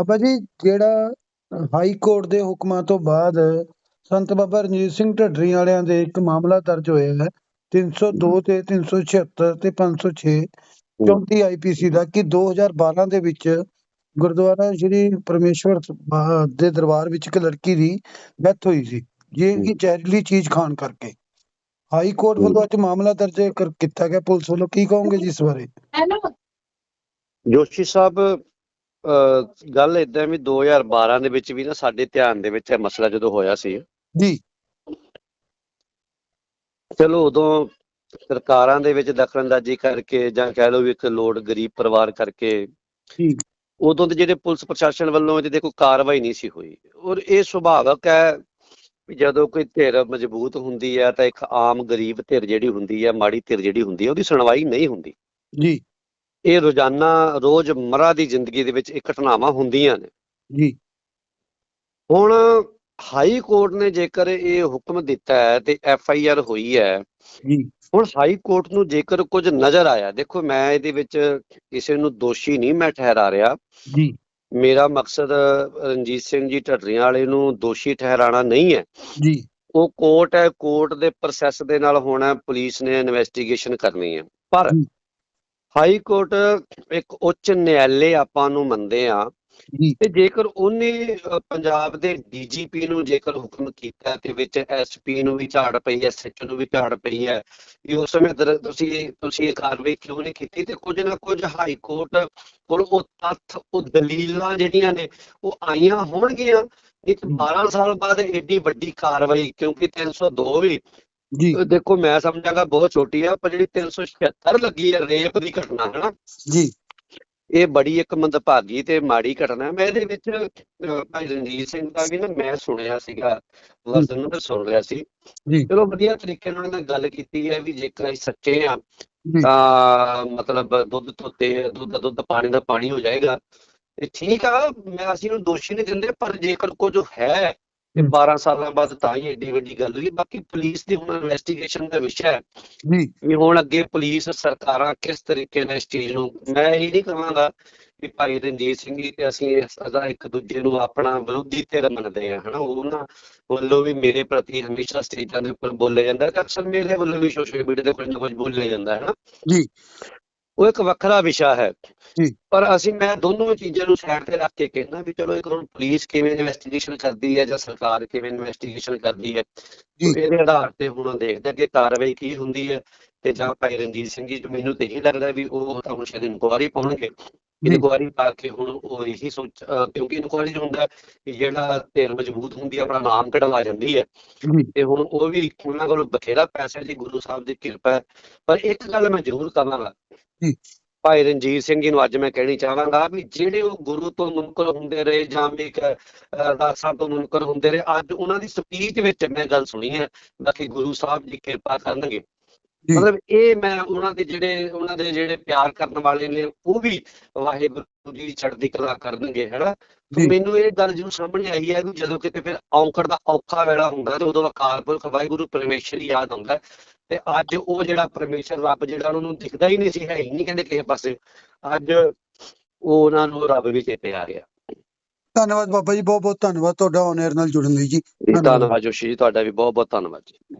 ਬਾਬਾ ਜੀ ਜਿਹੜਾ high court ਦੇ ਹੁਕਮਾਂ ਤੋਂ ਬਾਅਦ ਸੰਤ ਬਾਬਾ ਰਣਜੀਤ ਸਿੰਘ ਢੱਡਰੀ ਵਾਲਿਆਂ ਦੇ ਇੱਕ ਮਾਮਲਾ ਦਰਜ ਹੋਇਆ ਹੈ 302 ਤੇ 376 ਤੇ 506 34 ਆਈਪੀਸੀ ਦਾ ਕਿ 2012 ਦੇ ਵਿੱਚ ਗੁਰਦੁਆਰਾ ਸ਼੍ਰੀ ਪਰਮੇਸ਼ਵਰ ਦੇ ਦਰਬਾਰ ਵਿੱਚ ਇੱਕ ਲੜਕੀ ਦੀ ਡੈਥ ਹੋਈ ਸੀ ਇਹ ਕਿ ਜ਼ਹਿਰੀਲੀ ਚੀਜ਼ ਖਾਣ ਕਰਕੇ। ਹਾਈ ਕੋਰਟ ਵੱਲੋਂ ਅੱਜ ਮਾਮਲਾ ਦਰਜ ਕਰ- ਕੀਤਾ ਗਿਆ ਪੁਲਿਸ ਵੱਲੋਂ ਕੀ ਕਹੋਗੇ ਜੀ ਇਸ ਬਾਰੇ? ਜੋਸ਼ੀ ਸਾਹਿਬ ਗੱਲ ਇਦਾਂ ਵੀ 2012 ਦੇ ਵਿੱਚ ਵੀ ਨਾ ਸਾਡੇ ਧਿਆਨ ਦੇ ਵਿੱਚ ਇਹ ਮਸਲਾ ਜਦੋਂ ਹੋਇਆ ਸੀ। ਜੀ। ਚਲੋ ਉਦੋਂ ਸਰਕਾਰਾਂ ਦੇ ਵਿੱਚ ਦਖਲਅੰਦਾਜ਼ੀ ਕਰਕੇ ਜਾਂ ਕਹਿ ਲਓ ਵੀ ਇੱਕ ਲੋੜ ਗਰੀਬ ਪਰਿਵਾਰ ਕਰਕੇ ਠੀਕ ਉਦੋਂ ਦੇ ਜਿਹੜੇ ਪੁਲਿਸ ਪ੍ਰਸ਼ਾਸਨ ਵੱਲੋਂ ਇਹਦੇ ਕੋਈ ਕਾਰਵਾਈ ਨਹੀਂ ਸੀ ਹੋਈ। ਔਰ ਇਹ ਸੁਭਾਵਕ ਹੈ ਵੀ ਜਦੋਂ ਕੋਈ ਧਿਰ ਮਜ਼ਬੂਤ ਹੁੰਦੀ ਹੈ ਤਾਂ ਇੱਕ ਆਮ ਗਰੀਬ ਧਿਰ ਜਿਹੜੀ ਹੁੰਦੀ ਹੈ ਮਾੜੀ ਧਿਰ ਜਿਹੜੀ ਹੁੰਦੀ ਹੈ ਉਹਦੀ ਸੁਣਵਾਈ ਨਹੀਂ ਹੁੰਦੀ। ਜੀ। ਇਹ ਰੋਜ਼ਾਨਾ ਰੋਜ਼ਮਰਰਾ ਦੀ ਜ਼ਿੰਦਗੀ ਦੇ ਵਿੱਚ ਇਹ ਘਟਨਾਵਾਂ ਹੁੰਦੀਆਂ ਨੇ। ਜੀ। ਹੁਣ ਹਾਈ ਕੋਰਟ ਨੇ ਜੇਕਰ ਇਹ ਹੁਕਮ ਦਿੱਤਾ ਹੈ ਤੇ ਐਫ ਆਈ ਆਰ ਹੋਈ ਹੈ ਜੀ। ਹੁਣ ਹਾਈ ਕੋਰਟ ਨੂੰ ਜੇਕਰ ਕੁਝ ਨਜ਼ਰ ਆਇਆ ਦੇਖੋ ਮੈਂ ਇਹਦੇ ਵਿੱਚ ਕਿਸੇ ਨੂੰ ਦੋਸ਼ੀ ਨਹੀਂ ਮੈਂ ਠਹਿਰਾ ਰਿਹਾ। ਜੀ। ਮੇਰਾ ਮਕਸਦ ਰਣਜੀਤ ਸਿੰਘ ਜੀ ਢੱਡਰੀਆਂ ਵਾਲੇ ਨੂੰ ਦੋਸ਼ੀ ਠਹਿਰਾਣਾ ਨਹੀਂ ਹੈ। ਜੀ। ਉਹ ਕੋਰਟ ਹੈ ਕੋਰਟ ਦੇ ਪ੍ਰੋਸੈਸ ਦੇ ਨਾਲ ਹੋਣਾ ਪੁਲਿਸ ਨੇ ਇਨਵੈਸਟੀਗੇਸ਼ਨ ਕਰਨੀ ਹੈ। ਪਰ। ਹਾਈ ਕੋਰਟ ਇੱਕ ਉੱਚ ਨਿਆਲੇ ਆਪਾਂ ਨੂੰ ਮੰਨਦੇ ਆ। ਤੇ ਜੇਕਰ ਉਹਨੇ ਪੰਜਾਬ ਦੇ ਡੀਜੀਪੀ ਨੂੰ ਜੇਕਰ ਹੁਕਮ ਕੀਤਾ ਤੇ ਵਿੱਚ ਐਸਪੀ ਨੂੰ ਵੀ ਝਾੜ ਪਈ ਐ ਸੈਚ ਨੂੰ ਵੀ ਝਾੜ ਪਈ ਹੈ ਕਿ ਉਸ ਸਮੇਂ ਤੁਸੀਂ ਤੁਸੀਂ ਇਹ ਕਾਰਵਾਈ ਕਿਉਂ ਨਹੀਂ ਕੀਤੀ? ਤੇ ਕੁਝ ਨਾ ਕੁਝ ਹਾਈ ਕੋਰਟ ਕੋਲ ਉਹ ਤੱਥ ਉਹ ਦਲੀਲਾਂ ਜਿਹੜੀਆਂ ਨੇ ਉਹ ਆਈਆਂ ਹੋਣਗੀਆਂ। ਇੱਕ 12 ਸਾਲ ਬਾਅਦ ਏਡੀ ਵੱਡੀ ਕਾਰਵਾਈ ਕਿਉਂਕਿ 302 ਵੀ ਜੀ। ਦੇਖੋ ਮੈਂ ਸਮਝਾਂਗਾ ਬਹੁਤ ਛੋਟੀ ਆ ਪਰ ਜਿਹੜੀ 376 ਲੱਗੀ ਹੈ ਰੇਪ ਦੀ ਘਟਨਾ ਹੈ ਨਾ ਜੀ। ਇਹ ਬੜੀ ਇੱਕ ਮੰਦਭਾਗੀ ਤੇ ਮਾੜੀ ਘਟਨਾ ਹੈ। ਮੈਂ ਇਹਦੇ ਵਿੱਚ ਭਾਈ ਰਣਜੀਤ ਸਿੰਘ ਦਾ ਵੀ ਨਾ ਮੈਂ ਸੁਣਿਆ ਸੀਗਾ ਵਰਜ਼ਨ ਨੂੰ ਸੁਣ ਰਿਹਾ ਸੀ। ਜੀ। ਚਲੋ ਵਧੀਆ ਤਰੀਕੇ ਨਾਲ ਉਹਨੇ ਗੱਲ ਕੀਤੀ ਹੈ ਵੀ ਜੇਕਰ ਅਸੀਂ ਸੱਚੇ ਆ ਤਾਂ ਮਤਲਬ ਦੁੱਧ ਤੋਂ ਤੇ ਦੁੱਧ ਦਾ ਦੁੱਧ ਪਾਣੀ ਦਾ ਪਾਣੀ ਹੋ ਜਾਏਗਾ। ਤੇ ਠੀਕ ਆ ਮੈਂ ਅਸੀਂ ਨੂੰ ਦੋਸ਼ੀ ਨਹੀਂ ਦਿੰਦੇ ਪਰ ਜੇਕਰ ਕੁਝ ਹੈ ਤੇ ਹਮ। 12 ਸਾਲਾਂ ਬਾਅਦ ਤਾਂ ਹੀ ਏਡੀ ਵੱਡੀ ਗੱਲ ਹੋਈ। ਬਾਕੀ ਪੁਲਿਸ ਦੀ ਹੁਣ ਇਨਵੈਸਟੀਗੇਸ਼ਨ ਦਾ ਵਿਸ਼ਾ ਹੈ ਜੀ। ਵੀ ਹੁਣ ਅੱਗੇ ਪੁਲਿਸ ਸਰਕਾਰਾਂ ਕਿਸ ਤਰੀਕੇ ਨਾਲ ਇਸ ਚੀਜ਼ ਨੂੰ ਮੈਂ ਇਹ ਨਹੀਂ ਕਹਾਂਗਾ ਕਿ ਭਾਈ ਰਣਜੀਤ ਸਿੰਘ ਜੀ ਤੇ ਅਸੀਂ ਸਦਾ ਇੱਕ ਦੂਜੇ ਨੂੰ ਆਪਣਾ ਵਿਰੋਧੀ ਧਿਰ ਮੰਨਦੇ ਆ ਹਨਾ? ਉਹਨਾਂ ਵੱਲੋਂ ਵੀ ਮੇਰੇ ਪ੍ਰਤੀ ਹਮੇਸ਼ਾ ਸਟੇਜਾਂ ਦੇ ਉੱਪਰ ਬੋਲਿਆ ਜਾਂਦਾ ਤੇ ਅਕਸਰ ਮੇਰੇ ਵੱਲੋਂ ਵੀ ਸੋਸ਼ਲ ਮੀਡੀਆ ਤੇ ਕੁਝ ਨਾ ਕੁਝ ਬੋਲਿਆ ਜਾਂਦਾ ਹੈ ਨਾ ਜੀ। ਉਹ ਇੱਕ ਵੱਖਰਾ ਵਿਸ਼ਾ ਹੈ। ਪਰ ਅਸੀਂ ਮੈਂ ਦੋਨੋਂ ਚੀਜ਼ਾਂ ਨੂੰ ਸਾਈਡ ਤੇ ਰੱਖ ਕੇ ਕਹਿਣਾ ਵੀ ਚਲੋ ਇੱਕ ਹੁਣ ਪੁਲਿਸ ਕਿਵੇਂ ਇਨਵੈਸਟੀਗੇਸ਼ਨ ਕਰਦੀ ਹੈ ਜਾਂ ਸਰਕਾਰ ਕਿਵੇਂ ਇਨਵੈਸਟੀਗੇਸ਼ਨ ਕਰਦੀ ਹੈ ਇਹਦੇ ਆਧਾਰ ਤੇ ਹੁਣ ਦੇਖਦੇ ਕਿ ਕਾਰਵਾਈ ਕੀ ਹੁੰਦੀ ਹੈ ਤੇ ਜਾਂ ਭਾਈ ਰਣਜੀਤ ਸਿੰਘ ਜੀ ਮੈਨੂੰ ਤੇ ਇਹੀ ਲੱਗਦਾ ਵੀ ਉਹ ਤਾਂ ਹੁਣ ਸ਼ਾਇਦ ਇਨਕੁਆਰੀ ਪਾਉਣਗੇ। ਇਨਕੁਆਰੀ ਪਾ ਕੇ ਹੁਣ ਉਹ ਇਹੀ ਸੋਚ ਕਿਉਂਕਿ ਇਨਕੁਆਰੀ ਹੁੰਦਾ ਕਿ ਜਿਹੜਾ ਧਿਰ ਮਜ਼ਬੂਤ ਹੁੰਦੀ ਆਪਣਾ ਨਾਮ ਕਢਵਾ ਜਾਂਦੀ ਹੈ। ਤੇ ਹੁਣ ਉਹ ਵੀ ਉਹਨਾਂ ਕੋਲ ਬਥੇਰਾ ਪੈਸਾ ਜੀ ਗੁਰੂ ਸਾਹਿਬ ਦੀ ਕਿਰਪਾ ਹੈ। ਪਰ ਇੱਕ ਗੱਲ ਮੈਂ ਜ਼ਰੂਰ ਕਹਾਂਗਾ। ਭਾਈ ਰਣਜੀਤ ਸਿੰਘ ਜੀ ਨੂੰ ਅੱਜ ਮੈਂ ਕਹਿਣੀ ਚਾਹਾਂਗਾ ਵੀ ਜਿਹੜੇ ਉਹ ਗੁਰੂ ਤੋਂ ਮੁਨਕਰ ਹੁੰਦੇ ਰਹੇ ਜਾਂ ਵੀ ਅਰਦਾਸ ਤੋਂ ਮੁਨਕਰ ਹੁੰਦੇ ਰਹੇ ਅੱਜ ਉਹਨਾਂ ਦੀ ਸਪੀਚ ਵਿੱਚ ਮੈਂ ਗੱਲ ਸੁਣੀ ਹੈ ਬਾਕੀ ਗੁਰੂ ਸਾਹਿਬ ਜੀ ਕਿਰਪਾ ਕਰਨਗੇ। ਮਤਲਬ ਇਹ ਮੈਂ ਉਹਨਾਂ ਦੇ ਜਿਹੜੇ ਉਹਨਾਂ ਦੇ ਜਿਹੜੇ ਪਿਆਰ ਕਰਨ ਵਾਲੇ ਨੇ ਉਹ ਵੀ ਵਾਹਿਗੁਰੂ ਦੀ ਚੜ੍ਹਦੀ ਕਲਾ ਕਰਨਗੇ ਹੈਨਾ। ਮੈਨੂੰ ਇਹ ਗੱਲ ਜਿਹਨੂੰ ਸਾਹਮਣੇ ਆਈ ਹੈ ਵੀ ਜਦੋਂ ਕਿਤੇ ਫਿਰ ਔਂਕੜ ਦਾ ਔਖਾ ਵੇਲਾ ਹੁੰਦਾ ਤੇ ਉਦੋਂ ਅਕਾਲ ਪੁਰਖ ਵਾਹਿਗੁਰੂ ਪਰਮੇਸ਼ਰ ਹੀ ਯਾਦ ਆਉਂਦਾ। ਤੇ ਅੱਜ ਉਹ ਜਿਹੜਾ ਪਰਮੇਸ਼ਰ ਰੱਬ ਜਿਹੜਾ ਉਹਨਾਂ ਨੂੰ ਦਿਖਦਾ ਹੀ ਨਹੀਂ ਸੀ ਹੈ ਹੀ ਨਹੀਂ ਕਹਿੰਦੇ ਕਿਸੇ ਪਾਸੇ। ਅੱਜ ਉਹ ਉਹਨਾਂ ਨੂੰ ਰੱਬ ਵੀ ਚੇਤੇ ਆ ਗਿਆ। ਧੰਨਵਾਦ ਬਾਬਾ ਜੀ ਬਹੁਤ ਬਹੁਤ ਧੰਨਵਾਦ ਤੁਹਾਡਾ ਔਨ 에ਅਰ ਨਾਲ ਜੁੜਨ ਲਈ ਜੀ। ਧੰਨਵਾਦ ਜੋਸ਼ੀ ਜੀ ਤੁਹਾਡਾ ਵੀ ਬਹੁਤ ਬਹੁਤ ਧੰਨਵਾਦ ਜੀ।